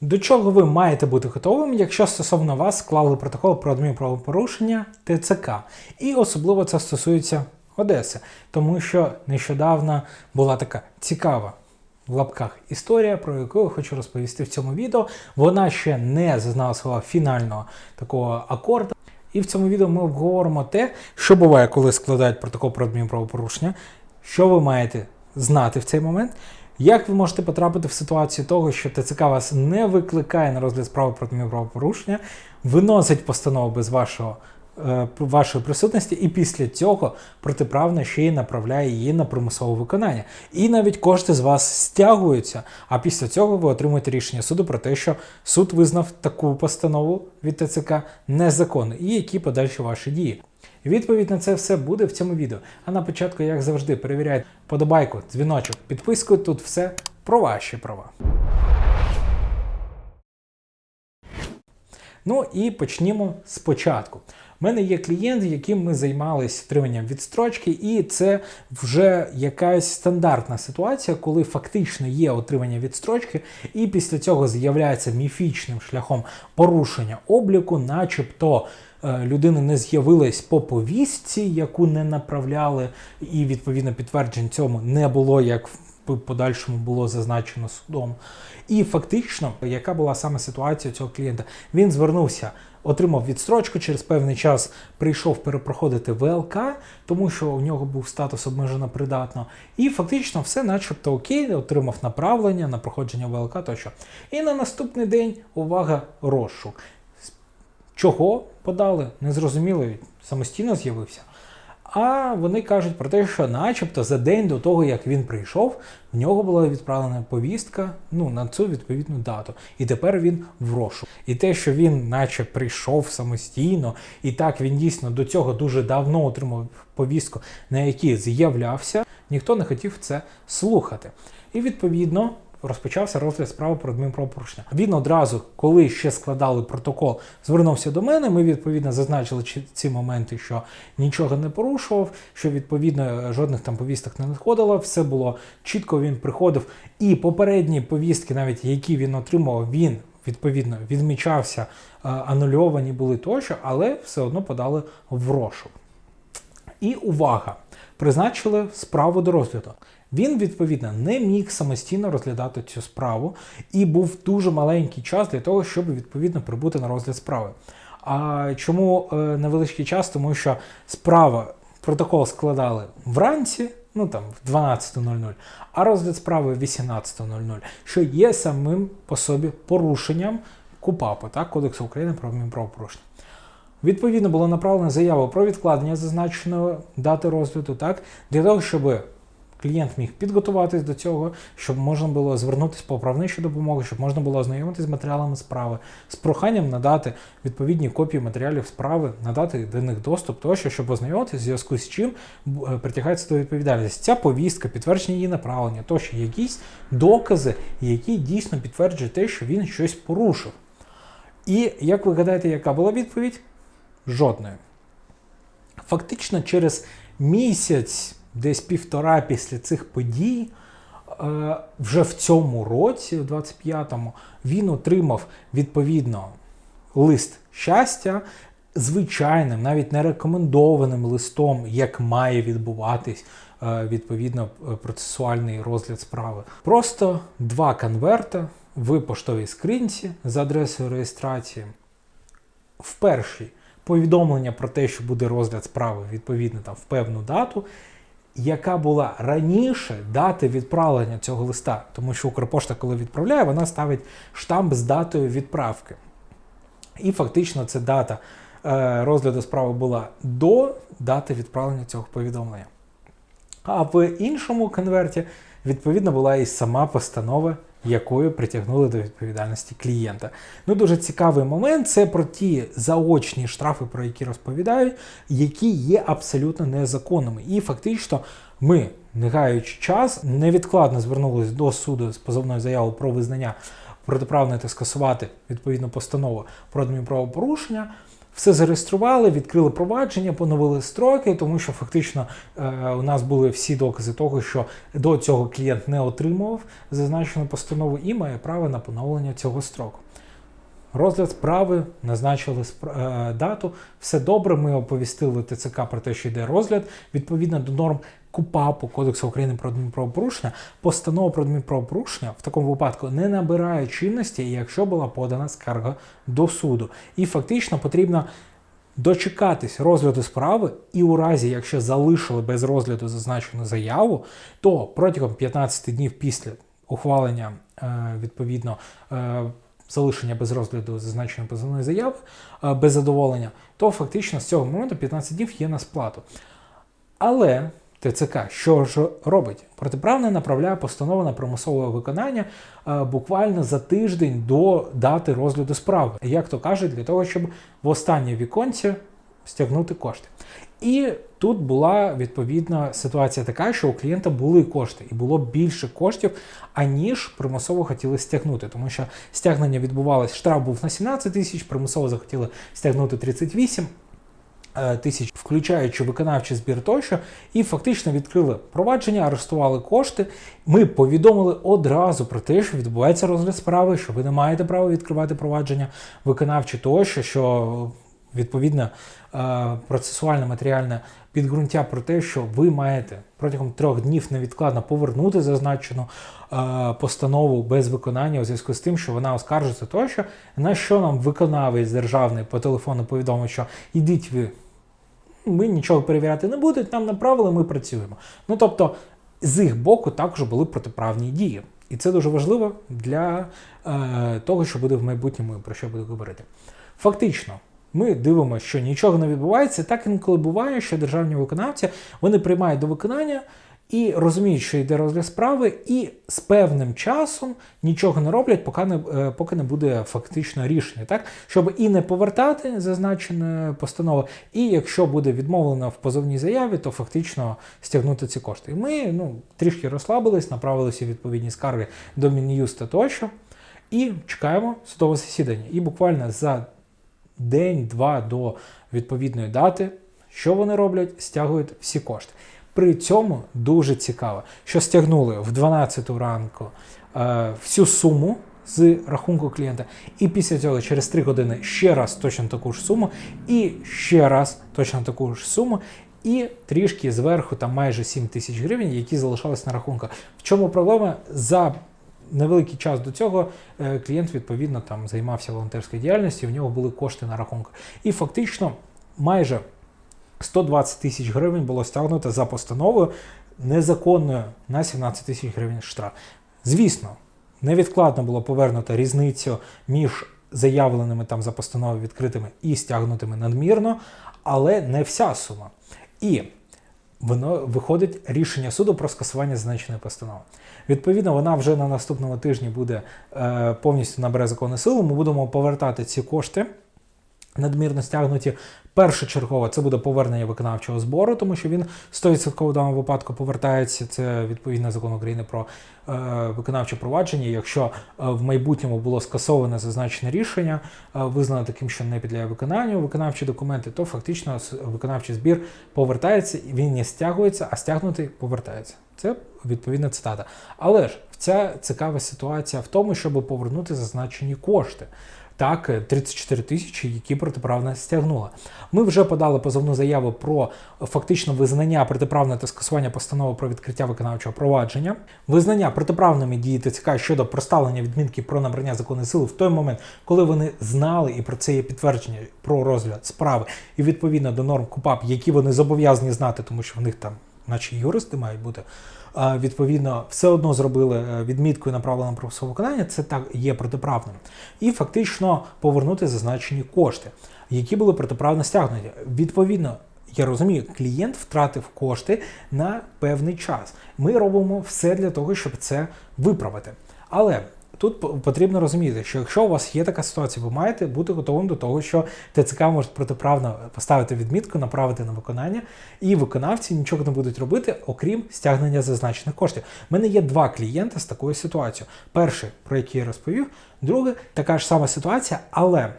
До чого ви маєте бути готовим, якщо стосовно вас склали протокол про адмінправопорушення ТЦК? І особливо це стосується Одеси, тому що нещодавно була така цікава в лапках історія, про яку я хочу розповісти в цьому відео. Вона ще не зазнала свого фінального такого акорду. І в цьому відео ми обговоримо те, що буває, коли складають протокол про адмінправопорушення, що ви маєте знати в цей момент. Як ви можете потрапити в ситуацію того, що ТЦК вас не викликає на розгляд справи про адмінправопорушення, виносить постанову без вашого, е, вашої присутності, і після цього протиправно ще й направляє її на примусове виконання. І навіть кошти з вас стягуються. А після цього ви отримуєте рішення суду про те, що суд визнав таку постанову від ТЦК незаконною, і які подальші ваші дії. Відповідь на це все буде в цьому відео. А на початку, як завжди, перевіряйте подобайку, дзвіночок, підписку. Тут все про ваші права. Ну і почнімо спочатку. У мене є клієнт, яким ми займалися отриманням відстрочки, і це вже якась стандартна ситуація, коли фактично є отримання відстрочки, і після цього з'являється міфічним шляхом порушення обліку, начебто людини не з'явилась по повістці, яку не направляли, і відповідно підтверджень цьому не було як в подальшому було зазначено судом. І фактично, яка була саме ситуація цього клієнта? Він звернувся, отримав відстрочку, через певний час прийшов перепроходити ВЛК, тому що у нього був статус обмежено придатно. І фактично все, начебто, окей, отримав направлення на проходження ВЛК тощо. І на наступний день увага, розшук. Чого подали? Незрозуміло, самостійно з'явився. А вони кажуть про те, що начебто за день до того, як він прийшов, в нього була відправлена повістка ну, на цю відповідну дату. І тепер він в розшук. І те, що він, наче, прийшов самостійно, і так він дійсно до цього дуже давно отримав повістку, на якій з'являвся, ніхто не хотів це слухати. І відповідно. Розпочався розгляд справи про адмінправопорушення. Він одразу, коли ще складали протокол, звернувся до мене. Ми відповідно зазначили чи- ці моменти, що нічого не порушував, що відповідно жодних там повісток не надходило. Все було чітко. Він приходив. І попередні повістки, навіть які він отримав, він відповідно відмічався, е, анульовані були тощо, але все одно подали в розшук. І увага! Призначили справу до розгляду. Він, відповідно, не міг самостійно розглядати цю справу, і був дуже маленький час для того, щоб відповідно прибути на розгляд справи. А чому е, невеличкий час? Тому що справа, протокол складали вранці, ну там в 12.00, а розгляд справи в 18.00, що є самим по собі порушенням КУПАПу, так, Кодексу України про адмінправопорушення. Відповідно, було направлено заяву про відкладення зазначеної дати розгляду, так, для того, щоб клієнт міг підготуватись до цього, щоб можна було звернутися по правничу допомогу, щоб можна було ознайомитися з матеріалами справи, з проханням надати відповідні копії матеріалів справи, надати до них доступ, тощо, щоб ознайомитися, в зв'язку з чим е, притягається до відповідальності. Ця повістка, підтвердження її направлення, тощо якісь докази, які дійсно підтверджують те, що він щось порушив. І як ви гадаєте, яка була відповідь? Жодної. Фактично, через місяць, десь півтора після цих подій, е, вже в цьому році, в 25-му, він отримав відповідно лист щастя звичайним, навіть не рекомендованим листом, як має відбуватись е, відповідно е, процесуальний розгляд справи. Просто два конверта в поштовій скринці з адресою реєстрації. В першій повідомлення про те, що буде розгляд справи відповідно там в певну дату, яка була раніше дати відправлення цього листа, тому що Укрпошта, коли відправляє, вона ставить штамп з датою відправки. І фактично ця дата е, розгляду справи була до дати відправлення цього повідомлення. А в іншому конверті, відповідно, була і сама постанова, якою притягнули до відповідальності клієнта. Ну, дуже цікавий момент це про ті заочні штрафи, про які розповідають, які є абсолютно незаконними. І фактично ми, не гаючи час, невідкладно звернулися до суду з позовною заявою про визнання протиправне та скасувати відповідну постанову про адмінправопорушення. Все зареєстрували, відкрили провадження, поновили строки, тому що фактично е, у нас були всі докази того, що до цього клієнт не отримував зазначену постанову і має право на поновлення цього строку. Розгляд справи назначили е, дату. Все добре. Ми оповістили ТЦК про те, що йде розгляд. Відповідно до норм КУПАПу Кодексу України про адмінправопорушення, постанова про адмінправопорушення в такому випадку не набирає чинності, якщо була подана скарга до суду. І фактично потрібно дочекатись розгляду справи, і у разі, якщо залишили без розгляду зазначену заяву, то протягом 15 днів після ухвалення е, відповідно. Залишення без розгляду зазначеної позивної заяви е, без задоволення, то фактично з цього моменту 15 днів є на сплату. Але ТЦК що ж робить? Протиправне направляє постанову на примусове виконання е, буквально за тиждень до дати розгляду справи. Як то кажуть, для того, щоб в останній віконці стягнути кошти. І тут була відповідна ситуація така, що у клієнта були кошти, і було більше коштів, аніж примусово хотіли стягнути. Тому що стягнення відбувалось, штраф був на 17 тисяч, примусово захотіли стягнути 38 е, тисяч, включаючи виконавчий збір тощо, і фактично відкрили провадження, арештували кошти. Ми повідомили одразу про те, що відбувається розгляд справи, що ви не маєте права відкривати провадження виконавчі тощо, що відповідно е, процесуальне матеріальне підґрунтя про те, що ви маєте протягом трьох днів невідкладно повернути зазначену е, постанову без виконання у зв'язку з тим, що вона оскаржується тощо, на що нам виконавець державний по телефону повідомив, що йдіть ви ми нічого перевіряти не будуть, нам направили, ми працюємо. Ну тобто, з їх боку також були протиправні дії. І це дуже важливо для е, того, що буде в майбутньому, і про що буду говорити. Фактично, ми дивимося, що нічого не відбувається. Так інколи буває, що державні виконавці вони приймають до виконання і розуміють, що йде розгляд справи, і з певним часом нічого не роблять, поки не, е, поки не буде фактично рішення, так? Щоб і не повертати зазначену постанову, і якщо буде відмовлено в позовній заяві, то фактично стягнути ці кошти. І ми ну, трішки розслабились, направилися відповідні скарги до Мін'юста тощо, і чекаємо судове засідання. І буквально за день-два до відповідної дати, що вони роблять? Стягують всі кошти. При цьому дуже цікаво, що стягнули в 12 ранку е, всю суму з рахунку клієнта, і після цього через 3 години ще раз точно таку ж суму, і ще раз точно таку ж суму. І трішки зверху там майже 7 тисяч гривень, які залишались на рахунках. В чому проблема? За невеликий час до цього е, клієнт відповідно там займався волонтерською діяльністю, в нього були кошти на рахунках. І фактично майже 120 тисяч гривень було стягнуто за постановою незаконною на 17 тисяч гривень штраф. Звісно, невідкладно було повернуто різницю між заявленими там за постановою відкритими і стягнутими надмірно, але не вся сума. І воно виходить рішення суду про скасування зазначеної постанови. Відповідно, вона вже на наступному тижні буде е, повністю набере законну силу. Ми будемо повертати ці кошти. Надмірно стягнуті першочергово це буде повернення виконавчого збору, тому що він 100% в даному випадку повертається. Це відповідно закон України про е, виконавче провадження. Якщо е, в майбутньому було скасоване зазначене рішення, е, визнано таким, що не підлягає виконанню виконавчі документи, то фактично виконавчий збір повертається, він не стягується, а стягнутий повертається. Це відповідна цитата. Але ж ця цікава ситуація в тому, щоб повернути зазначені кошти. Так, е, 34 тисячі, які протиправно стягнула. Ми вже подали позовну заяву про фактично визнання протиправне та скасування постанови про відкриття виконавчого провадження, визнання протиправними дії ТЦК щодо проставлення відмінки про набрання законної сили в той момент, коли вони знали, і про це є підтвердження про розгляд справи, і відповідно до норм КУПАП, які вони зобов'язані знати, тому що в них там, наче юристи мають бути. Відповідно, все одно зробили е, відмітку і направили на примусове виконання, це так є протиправним. І фактично повернути зазначені кошти, які були протиправно стягнуті. Відповідно, я розумію, клієнт втратив кошти на певний час. Ми робимо все для того, щоб це виправити. Але тут потрібно розуміти, що якщо у вас є така ситуація, ви маєте бути готовим до того, що ТЦК може протиправно поставити відмітку, направити на виконання, і виконавці нічого не будуть робити, окрім стягнення зазначених коштів. У мене є два клієнти з такою ситуацією. Перший, про який я розповів, другий така ж сама ситуація, але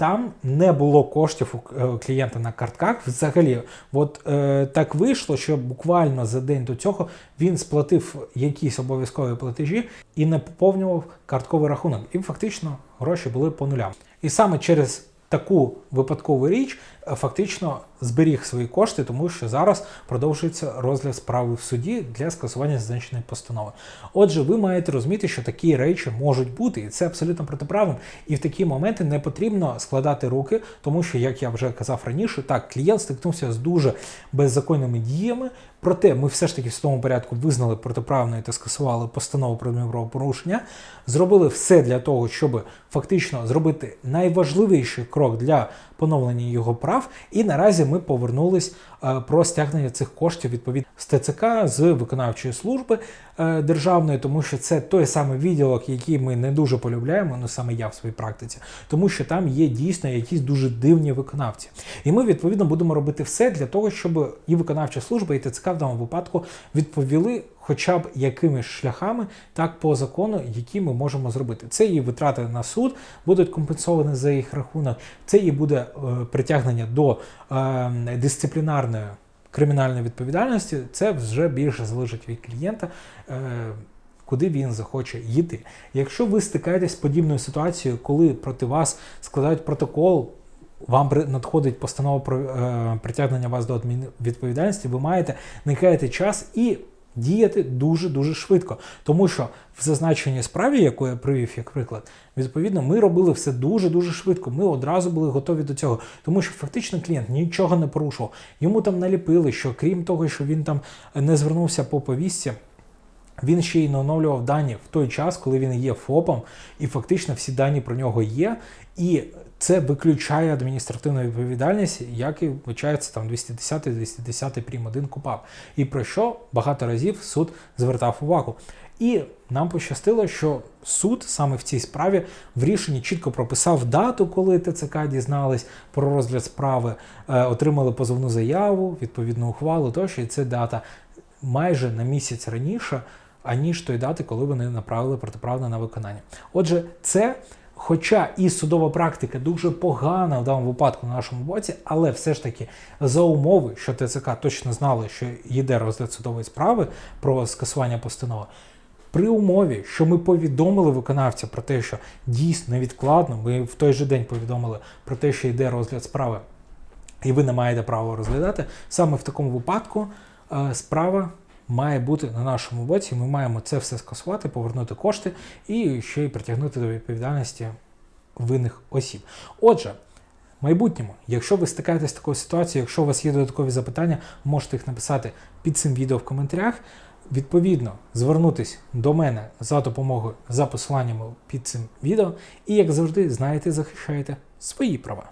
там не було коштів у е, клієнта на картках. Взагалі, от е, так вийшло, що буквально за день до цього він сплатив якісь обов'язкові платежі і не поповнював картковий рахунок. І фактично гроші були по нулям. І саме через таку випадкову річ е, фактично зберіг свої кошти, тому що зараз продовжується розгляд справи в суді для скасування зазначеної постанови. Отже, ви маєте розуміти, що такі речі можуть бути, і це абсолютно протиправним. І в такі моменти не потрібно складати руки, тому що, як я вже казав раніше, так клієнт стикнувся з дуже беззаконними діями. Проте ми все ж таки в судовому порядку визнали протиправною та скасували постанову про адмінправопорушення, зробили все для того, щоб фактично зробити найважливіший крок для поновлення його прав. І наразі ми повернулись е, про стягнення цих коштів відповідно з ТЦК з виконавчої служби е, державної, тому що це той самий відділок, який ми не дуже полюбляємо, ну саме я в своїй практиці, тому що там є дійсно якісь дуже дивні виконавці. І ми відповідно будемо робити все для того, щоб і виконавча служба, і ТЦК в даному випадку відповіли. Хоча б якимись шляхами, так по закону, які ми можемо зробити. Це і витрати на суд будуть компенсовані за їх рахунок. Це і буде притягнення до е, дисциплінарної кримінальної відповідальності. Це вже більше залежить від клієнта. Е, Куди він захоче йти. Якщо ви стикаєтесь з подібною ситуацією, коли проти вас складають протокол, вам надходить постанова про е, притягнення вас до адмінвідповідальності, ви маєте не час і діяти дуже-дуже швидко. Тому що в зазначеній справі, яку я привів як приклад, відповідно, ми робили все дуже-дуже швидко. Ми одразу були готові до цього. Тому що фактично клієнт нічого не порушував. Йому там наліпили, що крім того, що він там не звернувся по повістці, він ще й не оновлював дані в той час, коли він є ФОПом, і фактично всі дані про нього є. І це виключає адміністративну відповідальність, як і виключається там 210-210 прим. 1 КУПАП. І про що багато разів суд звертав увагу. І нам пощастило, що суд саме в цій справі в рішенні чітко прописав дату, коли ТЦК дізнались про розгляд справи, е, отримали позовну заяву, відповідну ухвалу тощо, і це дата майже на місяць раніше, аніж той дати, коли вони направили протиправне на виконання. Отже, це. Хоча і судова практика дуже погана в даному випадку на нашому боці, але все ж таки за умови, що ТЦК точно знали, що йде розгляд судової справи про скасування постанови, при умові, що ми повідомили виконавця про те, що дійсно невідкладно, ми в той же день повідомили про те, що йде розгляд справи, і ви не маєте права розглядати, саме в такому випадку е, справа має бути на нашому боці. Ми маємо це все скасувати, повернути кошти і ще й притягнути до відповідальності винних осіб. Отже. В майбутньому, якщо ви стикаєтесь з такою ситуацією, якщо у вас є додаткові запитання, можете їх написати під цим відео в коментарях. Відповідно, звернутись до мене за допомогою за посиланнями під цим відео. І, як завжди, знаєте, захищаєте свої права.